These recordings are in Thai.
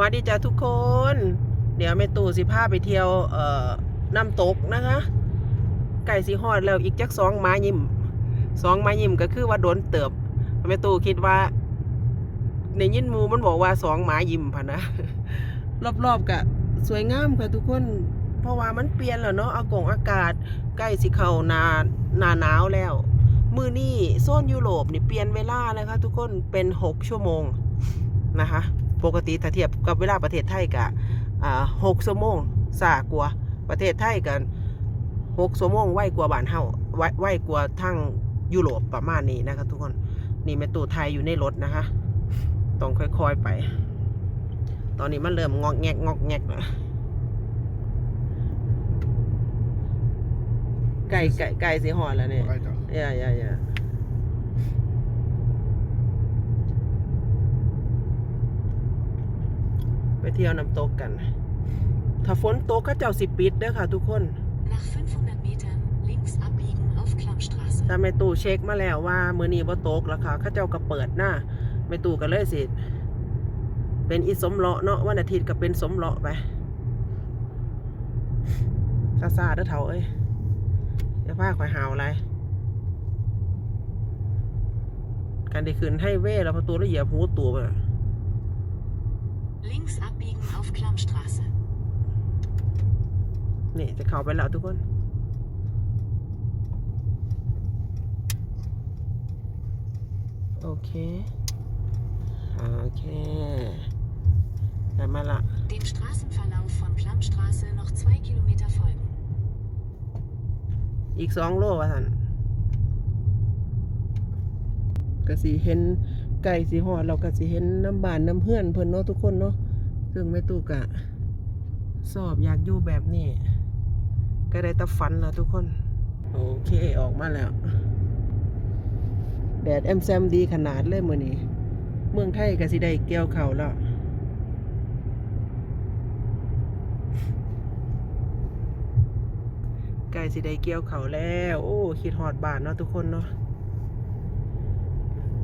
สวัสดีจ้าทุกคน เดี๋ยวแม่ตู่สิพาไปเที่ยวเอ่อน้ำตกนะคะ ไก่สีฮอดแล้วอีกจักสองไม้ยิ้มสองไม้ยิ้มก็คือว่าโดนเติบแม่ตู่คิดว่า ในยินมูมันบอกว่าสองไม้ยิ้มพะนะ รอบๆกะสวยงามค่ะทุกคน เพราะว่ามันเปลี่ยนแล้วเนาะอากงอากาศใกล้สิเขานาหนาหนาวแล้ว มือนี่โซนยุโรปนี่เปลี่ยนเวลานะคะ ทุกคนเป็นหกชั่วโมงนะคะ ปกติถ้าเทียบกับเวลาประเทศไทยกะอ่าหกชั่วโมงสากว่าประเทศไทยกันหกชั่วโมงไวกว่าบ้านเฮาไวไวกว่าทั้งยุโรปประมาณนี้นะคะทุกคนนี่แม่ตู่ไทยอยู่ในรถนะคะต้องค่อยๆไป ตอนนี้มันเริ่มงอกแงกงอกแงกแล้วไก่ไก่ไก่สีหอดแล้วเนี่ย Freitag. อย่าอย่าอย่าไป เที่ยวน้ำตกกัน ถ้าฝนตกก็เจ้าสิปิดเด้อค่ะทุกคน Nach 500 Metern links abbiegen auf Klammstraße. ถ้าแม่ตู่เช็คมาแล้วว่ามือนี้ว่าตกแล้วค่ะเข้าเจ้าก็เปิดหน้าแม่ตู่ก็เลยสิ เป็นอีสมเลาะเนาะวันอาทิตย์ก็เป็นสมเลาะไปซาซาๆเด้อเถาเอ้ยอย่าพาข่อยหาวอะไรการได้ขึ้นให้เว่แล้วประตูแล้วเหยียบหูตัวไป Links abbiegen auf Klammstraße. นี่จะเข้าไปแล้วทุกคนโอเคโอเคได้มาละ Dem Straßenverlauf von Klammstraße noch zwei Kilometer folgen. อีกสองโลว่าท่านก็สิเห็น ไก่สีหอดเราก็สิเห็นน้ำบานน้ำเฮือนเพิ่นเนาะทุกคนเนาะซึ่งแม่ตูกะสอบอยากอยู่แบบนี้ ก็ได้แตะฝันแล้วทุกคน โอเคออกมาแล้ว แดดแอมแซมดีขนาดเลยมือนี้ เมืองไทยก็สิได้เกี่ยวเขาแล้วใกล้สิได้เกี่ยวเขาแล้ว โอ้คิดฮอดบานเนาะทุกคนเนาะ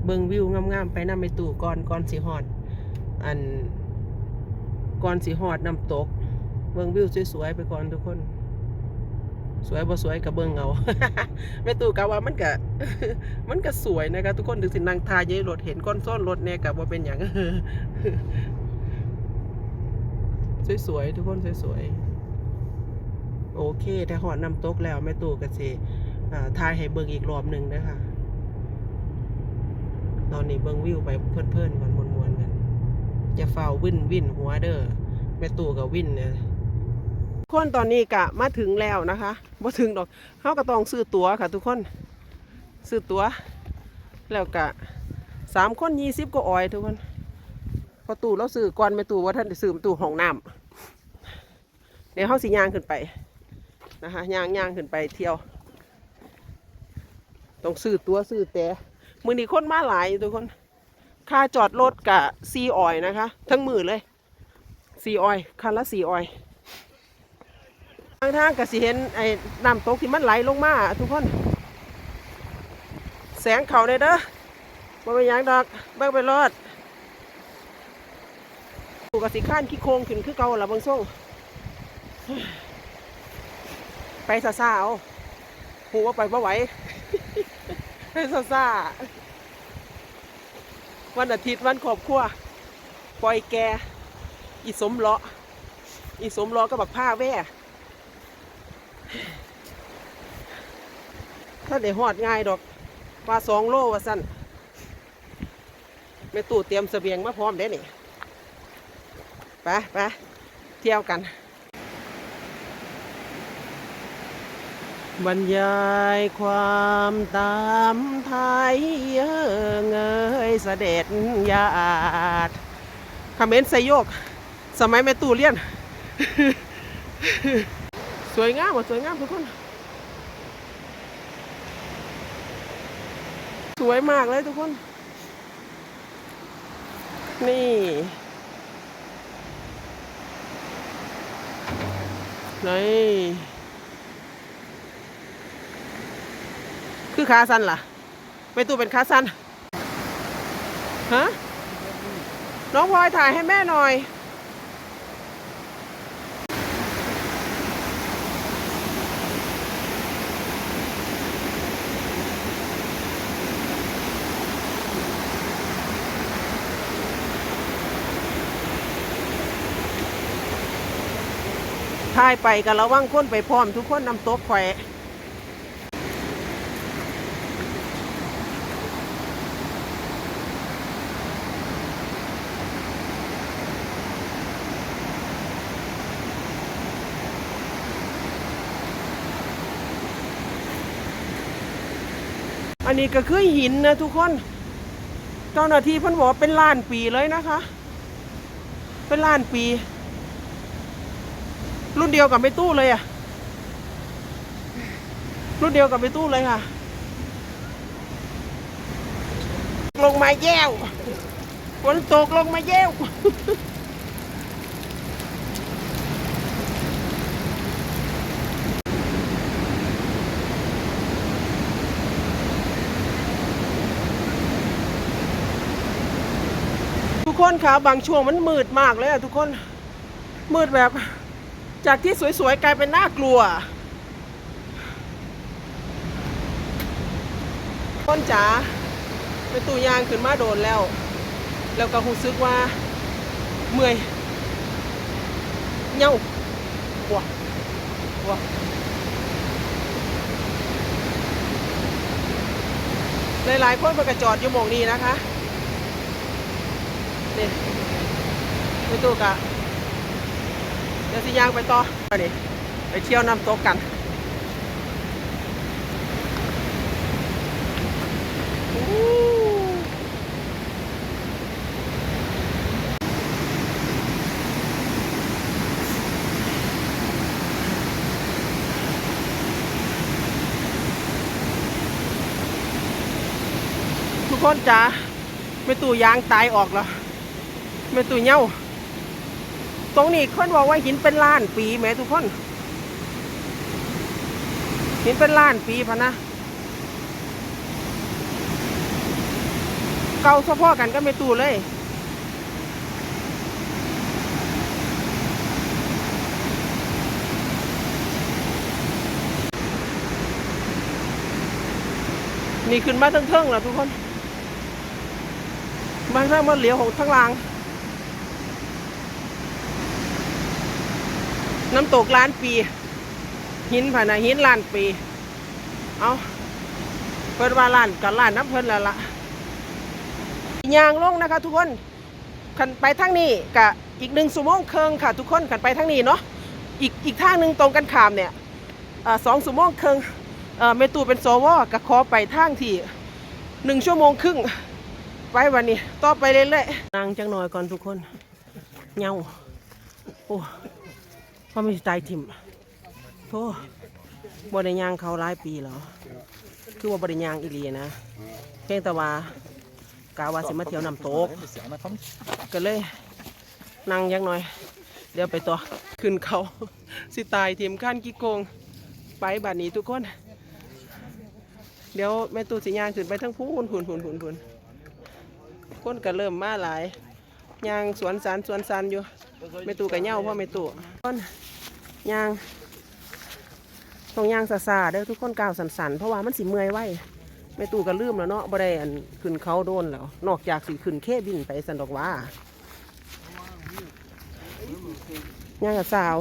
เบิ่งวิวงามๆไปนำไปตู่ก่อนก่อนสิฮอด อันก่อนสิฮอดน้ำตก เบิ่งวิวสวยๆไปก่อนทุกคน สวยบ่สวยก็เบิ่งเอาแม่ตู่กะว่ามันก็มันก็สวยนะคะทุกคนถึงสินังทายยรถเห็นก้อนส้นรถแน่ก็บ่เป็นหยังสวยๆทุกคนสวยๆโอเคถ้าหอดน้ำตกแล้วแม่ตู่ก็สิอ่าทายให้เบิ่งอีกรอบหนึ่งนะคะ ตอนนี้เบิ่งวิวไปเพลินๆก่อนมวนๆกันจะเฝ้าวิ่นวิ่นหัวเด้อแม่ตู่กับวิ่นเนี่ยคนตอนนี้กะมาถึงแล้วนะคะบ่ถึงดอกเขาก็ต้องซื้อตั๋วค่ะ ทุกคนซื้อตั๋วแล้วกะสามคนยี่สิบก็ออยทุกคนพอตู่เราซื้อก่อนแม่ตู่ว่าท่านซื้อแม่ตู่ห้องน้ำเดี๋ยวเขาสิย่างขึ้นไปนะคะย่างย่างขึ้นไปเที่ยว ต้องซื้อตั๋วซื้อแต่ มือนี้คนมาหลายทุกคน ค่าจอดรถกับซีออยนะคะ ทั้งมือเลยซีออยคันละซีออยทางทางกับสิเห็นไอ้น้ำตกที่มันไหลลงมาทุกคน แสงเขาเลยเด้อบ่เป็นยังดอกเบิ่งไปรอดกูกับสิข้านขี้โคงขึ้นคือเก่าละเบางส่งไปซาซาเอาหูว่าไปบ่ไหว ซาซาวันอาทิตย์วันครอบครัวปล่อยแก อีสมเลาะ อีสมเลาะก็บักผ้าแว่ถ้าได้หอดง่ายดอกว่าสองโลว่าสั้นแม่ตู่เตรียมเสบียงมาพร้อมเด้นี่ไปไปเที่ยวกัน บรรยายความตามไทยเงยเสด็จญาติคอมเมนต์ใส่โยก สมัยแม่ตู่เรียน สวยงามอะสวยงามทุกคน สวยมากเลยทุกคน นี่นี่ือขาสั้นล่ะ ไม่ตู้เป็นขาสั้นฮะน้องพลอยถ่ายให้แม่หน่อย ถ่ายไปกันระวังคนไปพร้อมทุกคนนำโต๊ะแขวะ อันนี้ก็คือหินนะทุกคน เจ้าหน้าที่เพิ่นบอกว่าเป็นล้านปีเลยนะคะ เป็นล้านปี รุ่นเดียวกับไม่ตู้เลยอะรุ่นเดียวกับไม่ตู้เลยค่ะ ลงมาแย้วฝนตกลงมาแย้ว กคนคะบางช่วงมันมืดมากเลยอะทุกคนมืดแบบ จากที่สวยๆกลายเป็นน่ากลัวต้นจ๋าเป็นตูยางขึ้นมาโดนแล้ว แล้วก็รู้สึกว่าเมื่อยเหงาวัววัวหลายๆคนมันก็จอดอยู่มองนี้นะคะ นี่ไปตู้กะเดี๋ยวสิย่างไปต่อไปดิไปเที่ยวน้ำตกกันทุกคนจ๋าไม่ตู้ยางตายออกแล้ว ไม่ตู้เหย้าตรงนี้คนบอกว่าหินเป็นล้านปีแหม่ทุกคน หินเป็นล้านปีพะนะ เก่าเฉพาะกันก็ไม่ตูเลยนี่ขึ้นมาทั้งเทิงแล้วทุกคน มาถ้ามาเหลียวของทั้งลาง น้ำตกล้านปี หินผ่านะหินล้านปี เอาเพิ่นว่าล้านกับล้านน้ำเพิ่นแล้วล่ะยางลงนะคะ ทุกคนขันไปทางนี้กะอีกหนึ่งชั่วโมงเครึ่งค่ะ ทุกคนขันไปทางนี้เนาะอีกอีกทางหนึ่งตรงกันข้ามเนี่ยอสองชั่วโมงเครึ่งเมตูเป็นสวกะขอไปทางที่หนึ่งชั่วโมงครึ่งไว้วันนี้ ต่อไปเรื่อยๆนางจังหน่อยก่อนทุกคนเงาโอ้ ว่าไม่ตายทิมโธ่บริยางเขาหลายปีแล้วคือว่าบริยางอีหลีนะเพียงแต่ว่ากาวาสิมาเที่ยวน้ำตกก็เลยนั่งยังหน่อย เดี๋ยวไปต่อขึ้นเขาสิตายทีมขั้นกี่โกง ไปบัดนี้ทุกคน เดี๋ยวแม่ตูสิยางขึ้นไปทั้งพูนพูนพูนพูนพูนคนก็เริ่มมาหลายยางสวนสารสวนสันอยู่ แม่ตู่กับเหย้าพ่อแม่ตู่ต้นยางต้องยางซาซาๆเด้อทุกคนก้าวสันๆเพราะว่ามันสิเมื่อยไว้แม่ตู่ก็ลืมแล้วเนาะบ่ได้อันขึ้นเขาโดนแล้ว นอกจากสิขึ้นเคบินไปสันดอกว่า ย่างกับสาว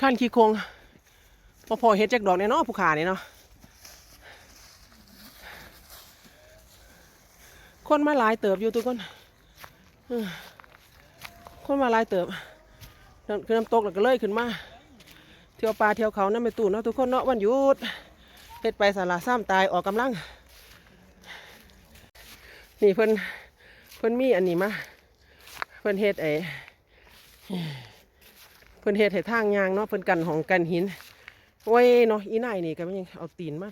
ขั้นขี้โคงพอพอเฮ็ดจากดอกเนี่ยเนาะผู้ขาเนี่ยเนาะ คนมาหลายเติบอยู่ทุกคนคนมาหลายเติบน้ำคือน้ำตกแล้วก็เลยขึ้นมาเที่ยวป่าเที่ยวเขานั่นไม่ตู่เนาะทุกคนเนาะวันหยุดเฮ็ดไปสาระซ้ำตายออกกำลัง นี่เพิ่นเพิ่นมีอันนี้มาเพิ่นเฮ็ดไอ้เพิ่นเฮ็ดให้ทางยางเนาะเพิ่นกันของกันหินโอ้ยเนาะอีนายนี่ก็ไมันยังเอาตีนมา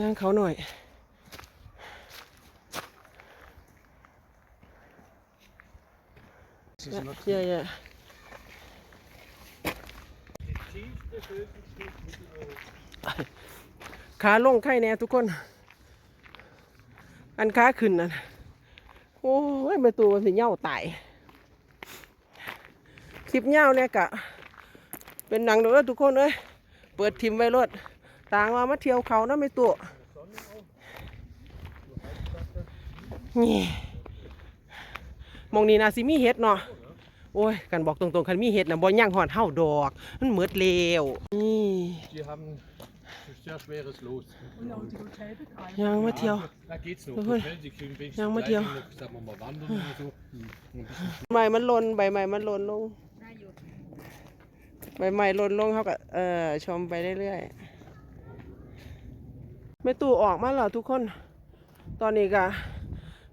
ย่างเขาหน่อยเยอะขาลงไข่แน่ทุกคน อันขาขึ้นนั่นโอ้ยไปตัวมันสิเหย้าตายคลิปเหย้าเนี่ยกะ เป็นหนังเด้อทุกคนเอ้ย เปิดทิมไว้รถ ต่างว่ามาเที่ยวเขาเนาะไม่ตัวนี่มองนี่นะซิมีเห็ดเนาะโอ้ยกันบอกตรงๆคันมีเห็ดนะบ่ย่างหอนเห่าดอก มันเหมือดเลวนี่ยังมาเที่ยวยังมาเที่ยวใบมันลนใบใหม่มันลนลงใบใหม่ลนลงเขาก็เออชมไปเรื่อยๆ ไม่ตู่ออกมาแล้วทุกคน ตอนนี้ก็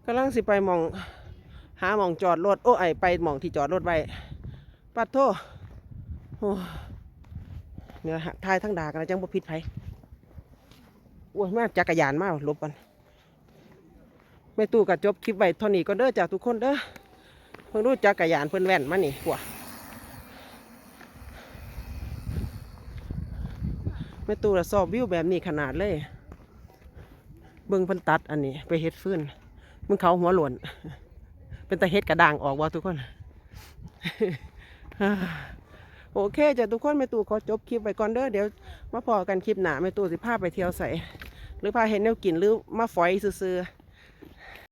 กำลังสิไปมอง หาหมองจอดรถโอ้ไอไปมองที่จอดรถไว้ปัดโทโอ้เนี่ยทายทั้งดากันนะจังบ่ผิดไผโอ้ยมาจักรยานมาหลบกันแม่ตู่ก็จบคลิปไว้เท่านี้ก็เด้อจากทุกคนเด้อเพิ่งรู้จักรยานเพิ่นแว่นมานี่กว่าแม่ตู้ละสอบวิวแบบนี้ขนาดเลย เบิ่งเพิ่นตัดอันนี้ ไปเฮ็ดฟืนมึงเขาหัวหล่นเป็นตะเฮ็ดกระด่างออกว่าทุกคน โอเคจ้ะทุกคนแม่ตู่ขอจบคลิปไปก่อนเด้อเดี๋ยวมาพอกันคลิปหนาแม่ตู่สิพาไปเที่ยวใส่หรือพาเห็นแนวกินหรือมาฝอยซื่อ